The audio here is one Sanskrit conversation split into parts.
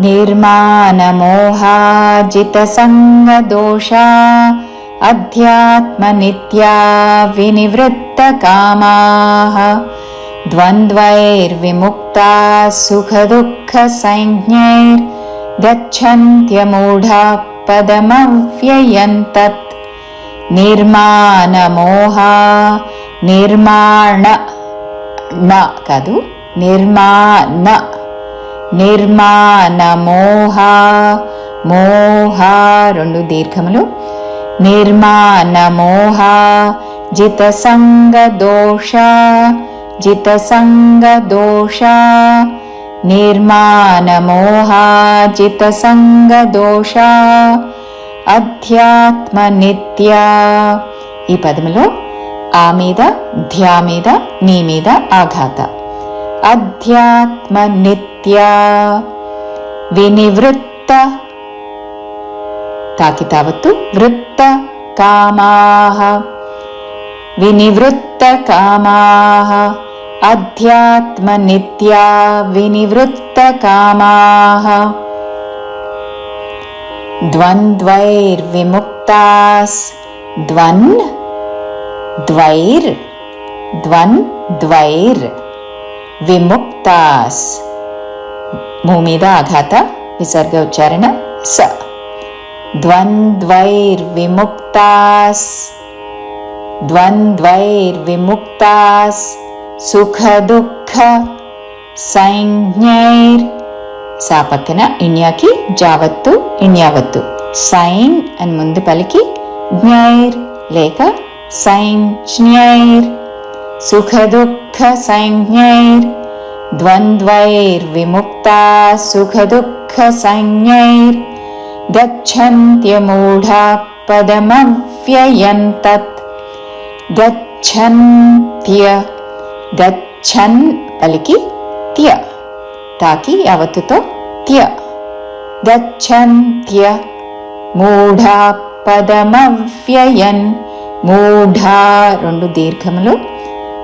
निर्मानमोहाजितसङ्गदोषा अध्यात्मनित्या विनिवृत्तकामाः द्वन्द्वैर्विमुक्ता सुखदुःखसंज्ञैर्गच्छन्त्यमूढा पदमव्ययन्तत् निर्मानमोहा निर्माण न कदु निर्मा न నిర్మాణ మోహ రెండు దీర్ఘములు జిత జితసంగ దోష జిత సంగ దోష జిత సంగ దోష అధ్యాత్మ నిత్య ఈ పదములో ఆ మీద ధ్యా మీద నీ మీద ఆఘాత అధ్యాత్మ నిత్య भक्त्या विनिवृत्त काकि तावत् वृत्तकामाः विनिवृत्तकामाः अध्यात्मनित्या विनिवृत्तकामाः द्वन्द्वैर्विमुक्तास् द्वन् द्वैर् द्वन् द्वैर्विमुक्तास् द्वन, భూమిద మీద అఘాత విసర్గ ఉచ్చారణ స విముక్తాస్ ద్వంద్వైర్ విముక్తాస్ సుఖ దుఃఖ సైజ్ఞైర్ సా పక్కన ఇణ్యాకి జావత్తు ఇణ్యావత్తు సైన్ అని ముందు పలికి జ్ఞైర్ లేక సైన్ జ్ఞైర్ సుఖ దుఃఖ సైజ్ఞైర్ द्वन्द्वैर्विमुक्ता सुखदुःखसंज्ञैर्गच्छन्त्यमूढा पदमव्ययम् तत् గచ్చన్త్య గచ్చన్ పలికి త్య తాకి అవతుతో త్య గచ్చన్త్య మూఢా పదమవ్యయన్ మూఢా రెండు దీర్ఘములు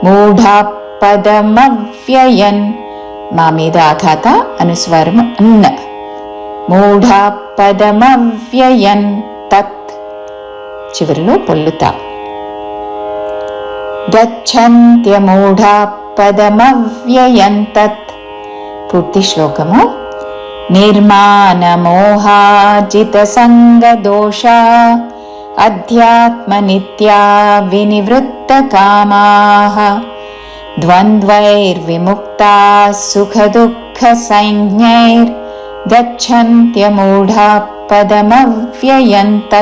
మూఢా पदमव्ययन् मामेद आधाता अनुस्वारम् अन्न मूढा पदमव्ययन् तत् चिवरलो पुल्लुता गच्छन्त्यमूढा पदमव्ययन् तत् पूर्तिश्लोकमु निर्माणमोहाजितसङ्गदोषा अध्यात्मनित्या विनिवृत्तकामाः द्वन्द्वैर्विमुक्ता सुखदुःखसैज्ञैर्गच्छन्त्यमूढा पदमव्ययन्त